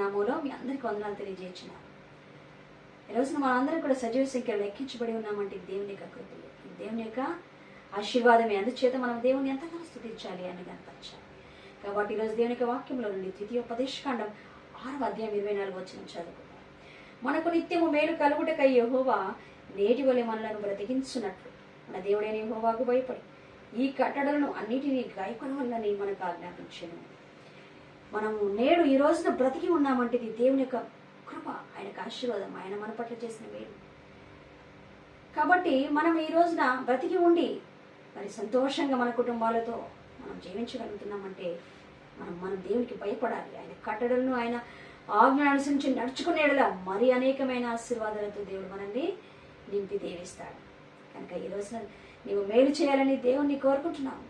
నామంలో మీ అందరికి వందనాలు తెలియజేస్తున్నాను. ఈ రోజున మనందరం కూడా సజీవ సంఖ్యలో లెక్కించబడి ఉన్నామంటే దేవుని యొక్క కృపలు. దేవుని యొక్క ఆశీర్వాదమే. అందుచేత మనం దేవుని ఎంతగానో స్థుతించాలి అని కనపరచాలి కాబట్టి ఈరోజు దేవుని యొక్క వాక్యంలో నుండి ద్వితీయోపదేశకాండం ఆరవ అధ్యాయం ఇరవై నాలుగు వచ్చిన చదువుకుందాం. మనకు నిత్యము మేలు కలుగుటకై యహోవా నేటి వలె మనలను బ్రతికించున్నట్లు మన దేవుడైన యహోవాకు భయపడి ఈ కట్టడలను అన్నిటినీ గాయకొనవల్లని మనకు ఆజ్ఞాపించను మనము నేడు ఈ రోజున బ్రతికి ఉన్నామంటే ఇది దేవుని యొక్క కృప ఆయనకు ఆశీర్వాదం ఆయన మన పట్ల చేసిన మేలు. కాబట్టి మనం ఈ రోజున బ్రతికి ఉండి మరి సంతోషంగా మన కుటుంబాలతో మనం జీవించగలుగుతున్నామంటే మనం మనం దేవునికి భయపడాలి. ఆయన కట్టడలను ఆయన ఆజ్ఞ అనుసరించి నడుచుకునేలా మరి అనేకమైన ఆశీర్వాదాలతో దేవుడు మనల్ని నింపి దేవిస్తాడు కనుక ఈ రోజున నీవు మేలు చేయాలని దేవుణ్ణి కోరుకుంటున్నాము.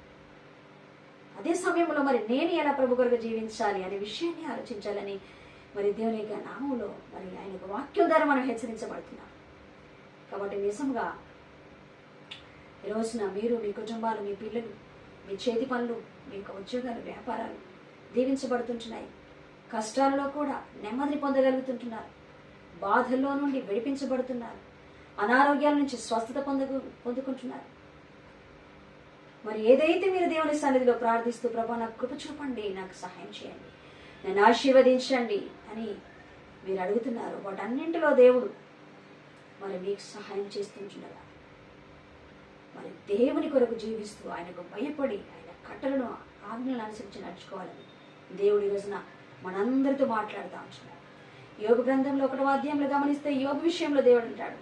అదే సమయంలో మరి నేను ఎలా ప్రభు కొరకు జీవించాలి అనే విషయాన్ని ఆలోచించాలని మరి దేవుని యొక్క నామంలో మరి ఆయన యొక్క వాక్యం ద్వారా మనం హెచ్చరించబడుతున్నాం. కాబట్టి నిజంగా ఈ రోజున మీరు మీ కుటుంబాలు మీ పిల్లలు మీ చేతి పనులు మీ యొక్క ఉద్యోగాలు వ్యాపారాలు దీవించబడుతుంటున్నాయి. కష్టాలలో కూడా నెమ్మదిని పొందగలుగుతుంటున్నారు. బాధల్లో నుండి విడిపించబడుతున్నారు. అనారోగ్యాల నుంచి స్వస్థత పొందగు పొందుకుంటున్నారు. మరి ఏదైతే మీరు దేవుని సన్నిధిలో ప్రార్థిస్తూ ప్రభా నాకు కృప చూపండి నాకు సహాయం చేయండి. నన్ను ఆశీర్వదించండి అని మీరు అడుగుతున్నారు. వాటన్నింటిలో దేవుడు మరి మీకు సహాయం చేస్తుంటుండగా మరి దేవుని కొరకు జీవిస్తూ ఆయనకు భయపడి ఆయన కట్టలను ఆజ్ఞలను అనుసరించి నడుచుకోవాలని దేవుడి రోజున మనందరితో మాట్లాడుతూ ఉంటున్నాడు యోగ గ్రంథంలో ఒకటో అధ్యాయంలో గమనిస్తే యోగ విషయంలో దేవుడు అంటాడు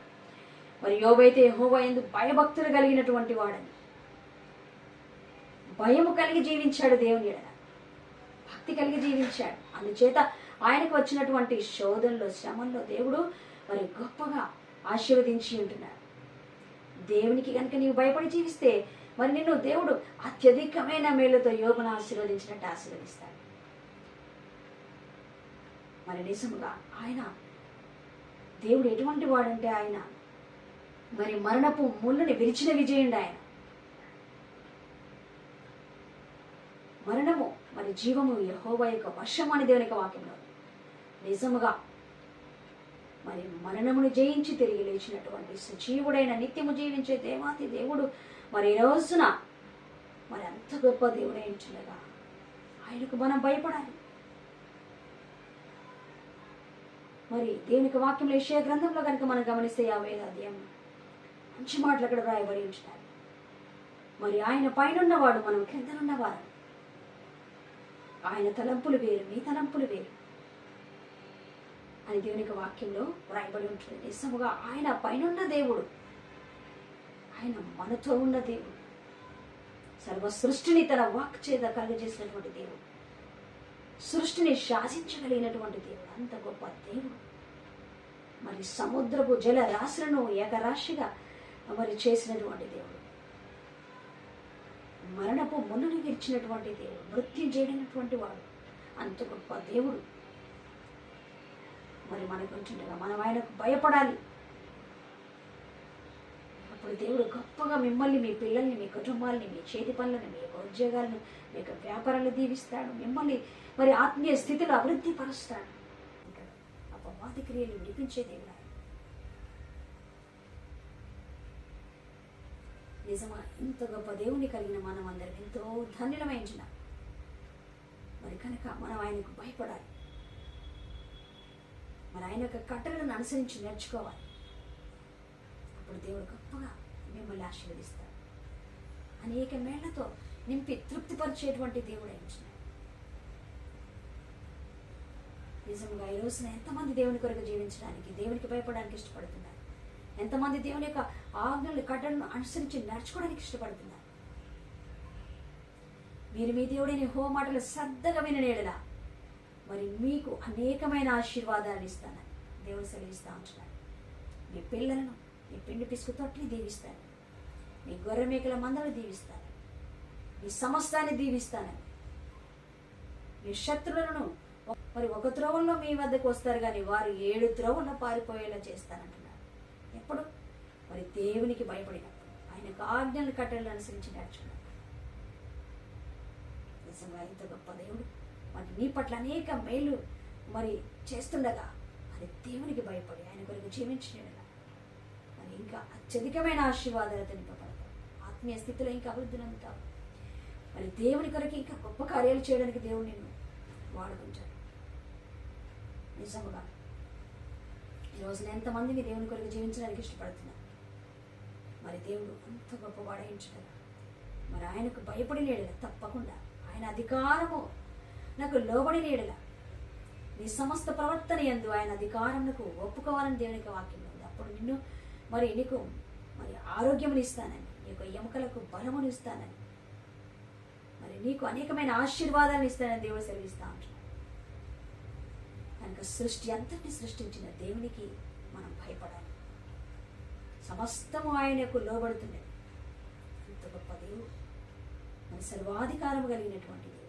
మరి యోగైతే హోవా ఎందు భయభక్తులు కలిగినటువంటి వాడని. భయము కలిగి జీవించాడు దేవుని భక్తి కలిగి జీవించాడు. అందుచేత ఆయనకు వచ్చినటువంటి శోధనలో శ్రమంలో దేవుడు మరి గొప్పగా ఆశీర్వదించి ఉంటున్నాడు. దేవునికి కనుక నీవు భయపడి జీవిస్తే మరి నిన్ను దేవుడు అత్యధికమైన మేలుతో యోగును ఆశీర్వదించినట్టు ఆశీర్వదిస్తాడు. మరి నిజముగా ఆయన దేవుడు ఎటువంటి వాడంటే ఆయన? మరి మరణపు ముళ్ళని విరిచిన విజయండి ఆయన మరణము మరి జీవము యహోవా యొక్క వర్షం అని దేవుని యొక్క వాక్యంలో. నిజముగా మరి మరణమును జయించి తిరిగి లేచినటువంటి సజీవుడైన నిత్యము జీవించే దేవాతి దేవుడు మరి రోజున మరి అంత గొప్ప దేవుడై ఉంటుండగా ఆయనకు మనం భయపడాలి. మరి దేవునికి వాక్యంలో విషయ గ్రంథంలో కనుక మనం గమనిస్తే ఆ వేదాధ్యాయం మంచి మాటలు అక్కడ రాయబడి ఉంటున్నారు మరి ఆయన పైనున్నవాడు మనం క్రిందనున్నవారు ఆయన తలంపులు వేరు మీ తలంపులు వేరు. అని దేవుని వాక్యంలో వ్రాయబడి ఉంటుంది. నిజముగా ఆయన పైనున్న దేవుడు. ఆయన మనతో ఉన్న దేవుడు. సర్వ సృష్టిని తన వాక్ చేత కలుగజేసినటువంటి దేవుడు. సృష్టిని శాసించగలిగినటువంటి దేవుడు. అంత గొప్ప దేవుడు. మరి సముద్రపు జల రాశులను ఏకరాశిగా మరి చేసినటువంటి దేవుడు. మరణపు ముళ్ళను ఇచ్చినటువంటి దేవుడు మృత్యు చేయనటువంటి వాడు. అంత గొప్ప దేవుడు. మరి మనకు ఉంటుండగా మనం ఆయనకు భయపడాలి. అప్పుడు దేవుడు గొప్పగా మిమ్మల్ని మీ పిల్లల్ని మీ కుటుంబాలని మీ చేతి పనులను మీ యొక్క ఉద్యోగాలను మీ యొక్క వ్యాపారాలు దీవిస్తాడు. మిమ్మల్ని మరి ఆత్మీయ స్థితిలో అభివృద్ధి పరుస్తాడు. అపవాది క్రియలు విడిపించే దేవుడు ఆయన. నిజమా? ఇంత గొప్ప దేవుని కలిగిన మనం అందరం ఎంతో ధన్యులమైన మరి కనుక మనం ఆయనకు భయపడాలి. మరి ఆయన యొక్క కట్టలను అనుసరించి నేర్చుకోవాలి. అప్పుడు దేవుడు గొప్పగా మిమ్మల్ని ఆశీర్వదిస్తాడు. అనేక మేళ్ళతో నింపి తృప్తిపరిచేటువంటి దేవుడు అయిన నిజంగా ఈ రోజున ఎంతమంది దేవుని కొరకు జీవించడానికి దేవునికి భయపడడానికి ఇష్టపడుతున్నారు? ఎంతమంది దేవుని యొక్క ఆజ్ఞలు కట్టలను అనుసరించి నడుచుకోవడానికి ఇష్టపడుతున్నారు? మీరు మీ దేవుడిని హోమాటలు సర్దగా శ్రద్ధగా విననేడలా మరి మీకు అనేకమైన ఆశీర్వాదాలు ఇస్తాను. దేవుడు సెలవిస్తా ఉంటున్నాడు. మీ పిల్లలను మీ పిండి పిసుకు తొట్టిని దీవిస్తాను. మీ గొర్రె మేకల మందలు దీవిస్తాను. మీ సమస్తాన్ని దీవిస్తాను. మీ శత్రువులను మరి ఒక త్రోవల్లో మీ వద్దకు వస్తారు కానీ వారు ఏడు త్రోవల్లో పారిపోయేలా చేస్తానంట ఎప్పుడు? మరి దేవునికి భయపడినప్పుడు ఆయనకు ఆజ్ఞలు కట్టెలను అనుసరించి నడుచుకున్నప్పుడు నిజంగా ఇంత గొప్ప దేవుడు. మరి నీ పట్ల అనేక మేలు మరి చేస్తుండగా మరి దేవునికి భయపడి ఆయన కొరకు జీవించిన మరి ఇంకా అత్యధికమైన ఆశీర్వాదాలతో నింపబడతాం ఆత్మీయ స్థితిలో ఇంకా అభివృద్ధి నందుతాం మరి దేవుని కొరకు ఇంకా గొప్ప కార్యాలు చేయడానికి దేవుడు నిన్ను వాడుకుంటాడు. నిజముగా ఈ రోజున ఎంతమంది మీ దేవుని కొరకు జీవించడానికి ఇష్టపడుతున్నారు మరి దేవుడు అంత గొప్పవాడయించగలరు మరి ఆయనకు భయపడి లేడల? తప్పకుండా. ఆయన అధికారము నాకు లోబడి లేడల? నీ సమస్త ప్రవర్తన ఎందు ఆయన అధికారమునకు ఒప్పుకోవాలని దేవునికి వాక్యం ఉంది. అప్పుడు నిన్ను మరి నీకు మరి ఆరోగ్యమును ఇస్తానని నీకు ఎముకలకు బలమును ఇస్తానని మరి నీకు అనేకమైన ఆశీర్వాదాలను ఇస్తానని దేవుడు సెలవిస్తా ఉంటున్నాడు కనుక సృష్టి అంతటిని సృష్టించిన దేవునికి మనం భయపడాలి. సమస్తము ఆయనకు లోబడుతున్నది అంత గొప్ప దేవుడు. మన సర్వాధికారము కలిగినటువంటి దేవుడు.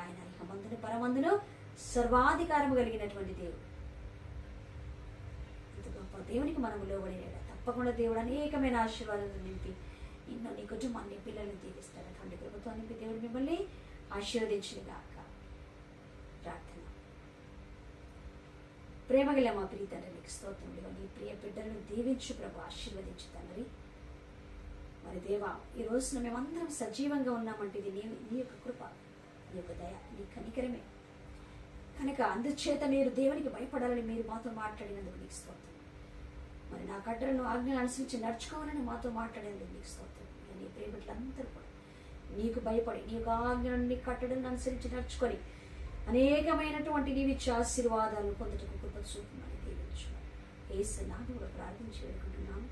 ఆయన ఇహమందును పరమందును సర్వాధికారము కలిగినటువంటి దేవుడు. అంత గొప్ప దేవునికి మనం లోబడిన తప్పకుండా దేవుడు అనేకమైన ఆశీర్వాదాలు నింపి నిన్ను నీ కుటుంబాన్ని పిల్లల్ని దీవిస్తాడు. అటువంటి ప్రభుత్వం నింపి దేవుడు మిమ్మల్ని ఆశీర్వదించుగాక ప్రేమగల మా ప్రియ తండ్రి మీకు స్తోత్రములు నీ ప్రియ బిడ్డలను దీవించు ప్రభు ఆశీర్వదించు తండ్రి. మరి దేవా ఈ రోజున మేమందరం సజీవంగా ఉన్నామంటే ఇది నీ నీ యొక్క కృప నీ యొక్క దయ నీ కనికరమే. కనుక అందుచేత మీరు దేవునికి భయపడాలని మీరు మాతో మాట్లాడినందుకు నీకు స్తోత్రం. మరి నా కట్టలను ఆజ్ఞలు అనుసరించి నడుచుకోవాలని మాతో మాట్లాడేందుకు నీకు స్తోత్రం. నీ ప్రేమికులందరూ కూడా నీకు భయపడి నీ యొక్క ఆజ్ఞలను నీ కట్టడలను అనుసరించి నడుచుకొని అనేకమైనటువంటి నీవిచ్చే ఆశీర్వాదాలు పొందుటకు కృప చూపమని దీవించు ఏసు నాడు కూడా ప్రార్థించి వేడుకుంటున్నాను